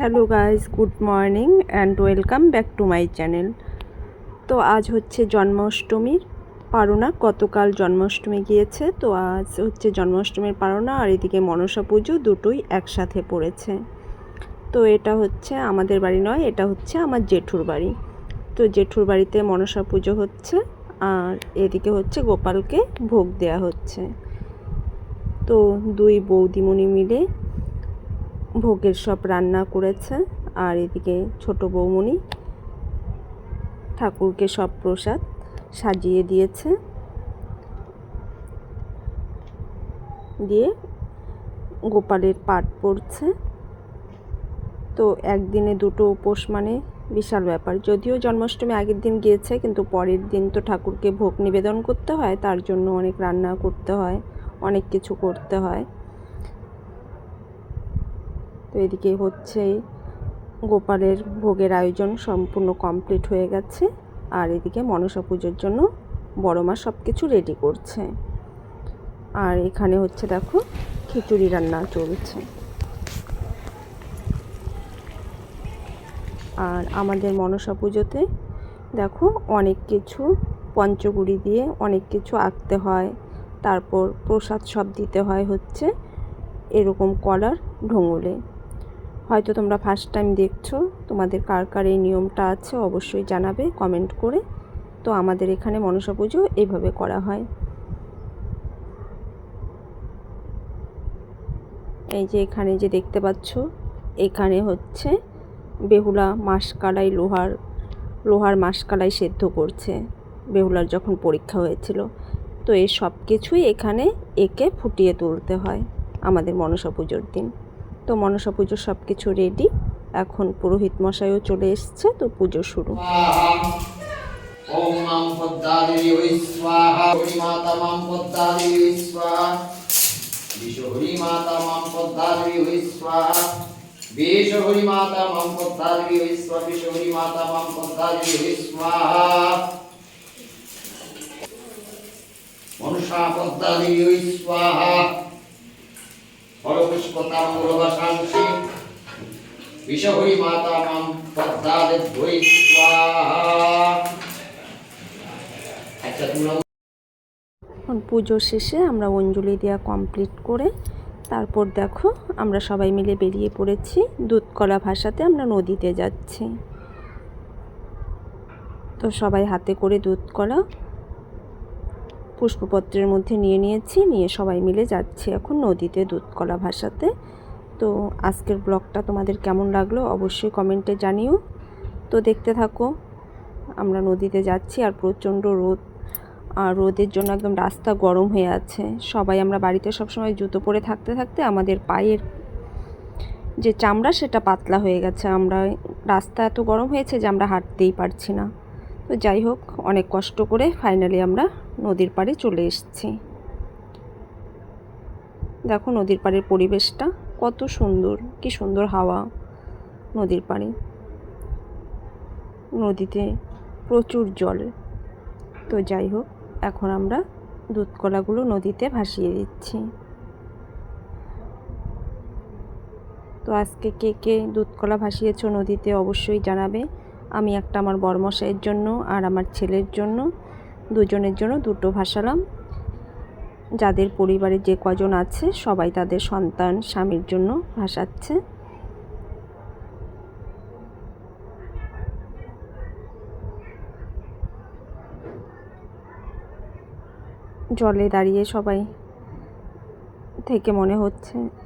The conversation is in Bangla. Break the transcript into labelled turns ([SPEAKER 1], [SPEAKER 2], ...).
[SPEAKER 1] Hello guys good morning and welcome back to my channel তো আজ হচ্ছে জন্মাষ্টমীর পারোনা, গতকাল জন্মাষ্টমী গিয়েছে, তো আজ হচ্ছে জন্মাষ্টমীর পারোনা আর এদিকে মনসা পুজো দুটোই একসাথে পড়েছে। তো এটা হচ্ছে আমাদের বাড়ি নয়, এটা হচ্ছে আমার জেঠুর বাড়ি। তো জেঠুর বাড়িতে মনসা পুজো হচ্ছে আর এদিকে হচ্ছে গোপালকে ভোগ দেয়া হচ্ছে। তো দুই বৌদিমণি মিলে ভোগের সব রান্না করেছে, আর এদিকে ছোট বৌমণি ঠাকুরকে সব প্রসাদ সাজিয়ে দিয়েছে। দিয়ে গোপালের পাট পড়ছে। তো একদিনে দুটো উপোস মানে বিশাল ব্যাপার। যদিও জন্মাষ্টমী আগের দিন গিয়েছে, কিন্তু পরের দিন তো ঠাকুরকে ভোগ নিবেদন করতে হয়, তার জন্য অনেক রান্না করতে হয়, অনেক কিছু করতে হয়। তো এদিকে হচ্ছে গোপালের ভোগের আয়োজন সম্পূর্ণ কমপ্লিট হয়ে গেছে। আর এদিকে মনসা পুজোর জন্য বড় মা সব কিছু রেডি করছে। আর এখানে হচ্ছে দেখো, খিচুড়ি রান্না চলছে। আর আমাদের মনসা পুজোতে দেখো অনেক কিছু পঞ্চগুড়ি দিয়ে অনেক কিছু আঁকতে হয়। তারপর প্রসাদ সব দিতে হয় হচ্ছে এরকম কলার ঢোঙলে হয়তো তোমরা ফার্স্ট টাইম দেখছ, তোমাদের কার কার এই নিয়মটা আছে অবশ্যই জানাবে কমেন্ট করে। তো আমাদের এখানে মনসা পুজো এইভাবে করা হয়। এই যে এখানে যে দেখতে পাচ্ছ, এখানে হচ্ছে বেহুলা মাসকালাই লোহার লোহার মাসকালাই সেদ্ধ করছে, বেহুলার যখন পরীক্ষা হয়েছিল। তো এই সব কিছুই এখানে একে ফুটিয়ে তুলতে হয় আমাদের মনসা পুজোর দিন। তো মনসা পুজোর সব কিছু রেডি এখন পুরোহিত মশাইও চলে এসছে, তো পুজো শুরু।
[SPEAKER 2] ওম মাম পদ্মাদেবী মাতা মাতা মাতা মাতা স্বাহা। হরি মাতা মাম পদ্মাদেবী ওই স্বাহা আচ্ছা তোমরা
[SPEAKER 1] এখন পুজো শেষে আমরা অঞ্জলি দেওয়া কমপ্লিট করে তারপর দেখো আমরা সবাই মিলে বেরিয়ে পড়েছি দুধকলা ভাষাতে আমরা নদীতে যাচ্ছি। তো সবাই হাতে করে দুধকলা পুষ্পপত্রের মধ্যে নিয়ে নিয়েছি, নিয়ে সবাই মিলে যাচ্ছি এখন নদীতে দুধকলা ভাষাতে তো আজকের ব্লগটা তোমাদের কেমন লাগল অবশ্যই কমেন্টে জানিও। তো দেখতে থাকো, আমরা নদীতে যাচ্ছি আর প্রচণ্ড রোদ। আর রোদের জন্য একদম রাস্তা গরম হয়ে আছে। সবাই আমরা বাড়িতে সবসময় জুতো পরে থাকতে থাকতে আমাদের পায়ের যে চামড়া সেটা পাতলা হয়ে গেছে। আমরা, রাস্তা এত গরম হয়েছে যে আমরা হাঁটতেই পারছি না। তো যাই হোক, অনেক কষ্ট করে ফাইনালি আমরা নদীর পাড়ে চলে এসছি। দেখো নদীর পাড়ের পরিবেশটা কত সুন্দর, কি সুন্দর হাওয়া নদীর পাড়ে। নদীতে প্রচুর জল। তো যাই হোক, এখন আমরা দুধকলাগুলো নদীতে ভাসিয়ে দিচ্ছি। তো আজকে কে কে দুধকলা ভাসিয়েছ নদীতে অবশ্যই জানাবে। আমি একটা আমার বরমশাইয়ের জন্য আর আমার ছেলের জন্য। দুজনের জন্য দুটো ভাসালাম। যাদের পরিবারে যে কজন আছে, সবাই তাদের সন্তান স্বামীর জন্য ভাসাচ্ছে। জলে দাঁড়িয়ে সবাই থেকে মনে হচ্ছে